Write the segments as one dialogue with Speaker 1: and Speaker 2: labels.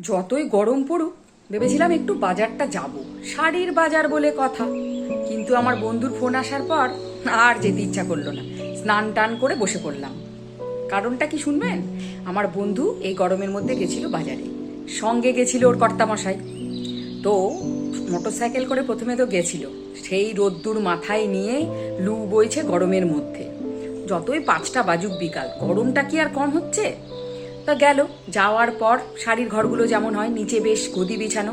Speaker 1: যতই গরম পড়ুক, ভেবেছিলাম একটু বাজারটা যাব। শাড়ির বাজার বলে কথা। কিন্তু আমার বন্ধুর ফোন আসার পর আর যেতে ইচ্ছা করল না। স্নান টান করে বসে পড়লাম। কারণটা কি শুনবেন? আমার বন্ধু এই গরমের মধ্যে গেছিল বাজারে। সঙ্গে গেছিল ওর কর্তামশাই। তো মোটরসাইকেল করে প্রথমে তো গেছিল। সেই রোদ্দুর মাথায় নিয়ে লু বইছে গরমের মধ্যে। যতই পাঁচটা বাজুক বিকাল, গরমটা কি আর কম হচ্ছে? তা গেল। যাওয়ার পর শাড়ির ঘরগুলো যেমন হয়, নিচে বেশ গদি বিছানো।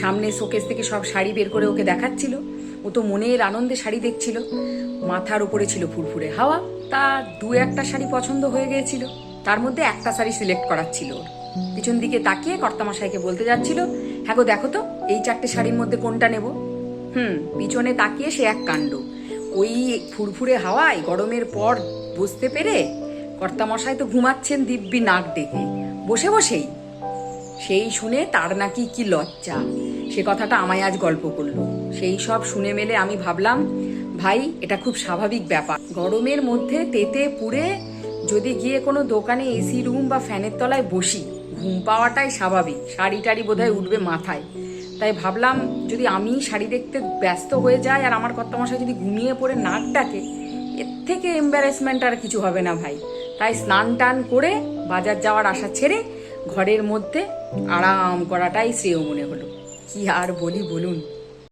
Speaker 1: সামনে শোকেস থেকে সব শাড়ি বের করে ওকে দেখাচ্ছিল। ও তো মনের আনন্দে শাড়ি দেখছিল। মাথার উপরে ছিল ফুরফুরে হাওয়া। তা দু একটা শাড়ি পছন্দ হয়ে গিয়েছিল। তার মধ্যে একটা শাড়ি সিলেক্ট করার ছিল ওর। পিছন দিকে তাকিয়ে কর্তামশাইকে বলতে যাচ্ছিল হ্যাঁ গো, দেখো তো, এই চারটে শাড়ির মধ্যে কোনটা নেব? হুম, পিছনে তাকিয়ে সে এক কাণ্ড। ওই ফুরফুরে হাওয়ায় গরমের পর বুঝতে পেরে কর্তামশাই তো ঘুমাচ্ছেন দিব্যি নাক ডেকে। বসে বসেই। সেই শুনে তার নাকি কি লজ্জা। সে কথাটা আমায় আজ গল্প করল। সেই সব শুনে মেলে আমি ভাবলাম, ভাই, এটা খুব স্বাভাবিক ব্যাপার। গরমের মধ্যে তেতে পুড়ে যদি গিয়ে কোনো দোকানে এসি রুম বা ফ্যানের তলায় বসি, ঘুম পাওয়াটাই স্বাভাবিক। শাড়ি টাড়ি বোধহয় উঠবে মাথায়। তাই ভাবলাম, যদি আমি শাড়ি দেখতে ব্যস্ত হয়ে যাই আর আমার কর্তামশাই যদি ঘুমিয়ে পড়ে নাক ডাকে, এর থেকে এম্বারেসমেন্ট আর কিছু হবে না ভাই। তাই স্নান টান করে বাজার যাওয়ার আশা ছেড়ে ঘরের মধ্যে আরাম করাটাই শ্রেয় মনে হলো। কি আর বলি বলুন?